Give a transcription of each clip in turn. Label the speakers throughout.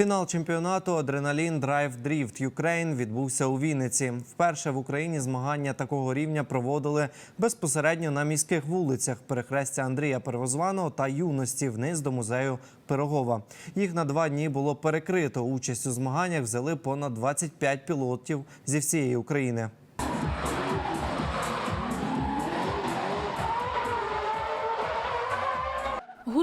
Speaker 1: Фінал чемпіонату Адреналін Драйв Дріфт Юкрейн відбувся у Вінниці. Вперше в Україні змагання такого рівня проводили безпосередньо на міських вулицях перехрестя Андрія Первозваного та юності вниз до музею Пирогова. Їх на два дні було перекрито. Участь у змаганнях взяли понад 25 пілотів зі всієї України.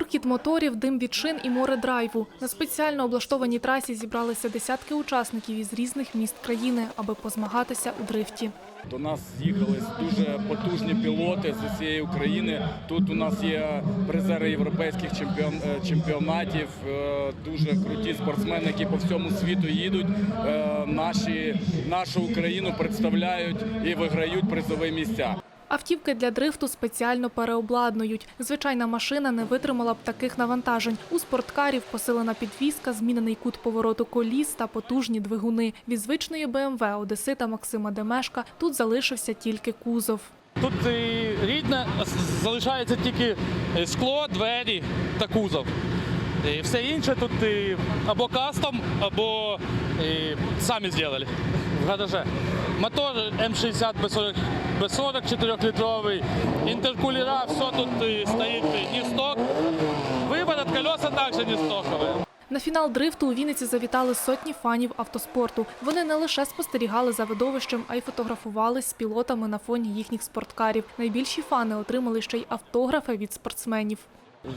Speaker 2: Гуркіт моторів, дим від шин і море драйву. На спеціально облаштованій трасі зібралися десятки учасників із різних міст країни, аби позмагатися у дрифті.
Speaker 3: До нас з'їхались дуже потужні пілоти з усієї України. Тут у нас є призери європейських е, чемпіонатів, е, дуже круті спортсмени, які по всьому світу їдуть. е, Наші, нашу Україну представляють і виграють призові місця.
Speaker 2: Автівки для дрифту спеціально переобладнують. Звичайна машина не витримала б таких навантажень. У спорткарів посилена підвізка, змінений кут повороту коліс та потужні двигуни. Від звичної БМВ Одесита Максима Демешка тут залишився тільки кузов.
Speaker 4: Тут е, рідне залишається тільки е, скло, двері та кузов. Е, Все інше тут або кастом, або самі зробили в гараже. Мотор М60 B40, B40 4-літровий, інтеркулера, все тут е, стоїть не сток. Виворот колеса також не стокові.
Speaker 2: На фінал дрифту у Вінниці завітали сотні фанів автоспорту. Вони не лише спостерігали за видовищем, а й фотографували з пілотами на фоні їхніх спорткарів. Найбільші фани отримали ще й автографи від спортсменів.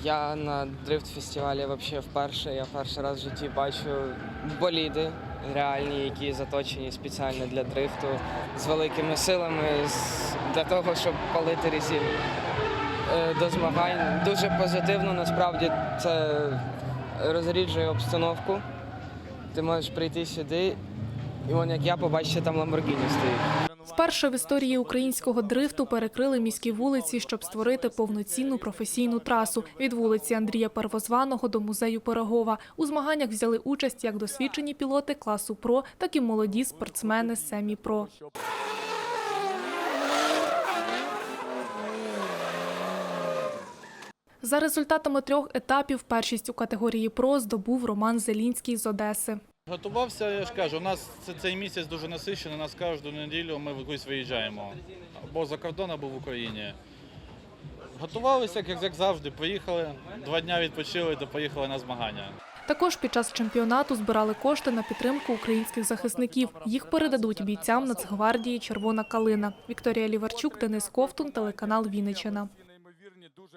Speaker 5: Я на дрифт-фестивалі взагалі вперше. Я перший раз в житті бачу боліди реальні, які заточені спеціально для дрифту з великими силами для того, щоб палити резину. Е, До змагань дуже позитивно, насправді це розріджує обстановку. Ти можеш прийти сюди, і вон як я побачите, там Ламборгіні стоїть.
Speaker 2: Вперше в історії українського дрифту перекрили міські вулиці, щоб створити повноцінну професійну трасу від вулиці Андрія Первозваного до музею Пирогова. У змаганнях взяли участь як досвідчені пілоти класу ПРО, так і молоді спортсмени семі ПРО. За результатами трьох етапів першість у категорії ПРО здобув Роман Зелінський з Одеси.
Speaker 6: Готувався, я ж кажу, у нас це- цей місяць дуже насичений, нас кожну неділю ми кудись виїжджаємо. Або за кордон, або в Україні. Готувалися, як, як завжди, поїхали, два дні відпочили та поїхали на змагання.
Speaker 2: Також під час чемпіонату збирали кошти на підтримку українських захисників. Їх передадуть бійцям Нацгвардії Червона калина. Вікторія Ліварчук, Денис Ковтун, телеканал Вінниччина.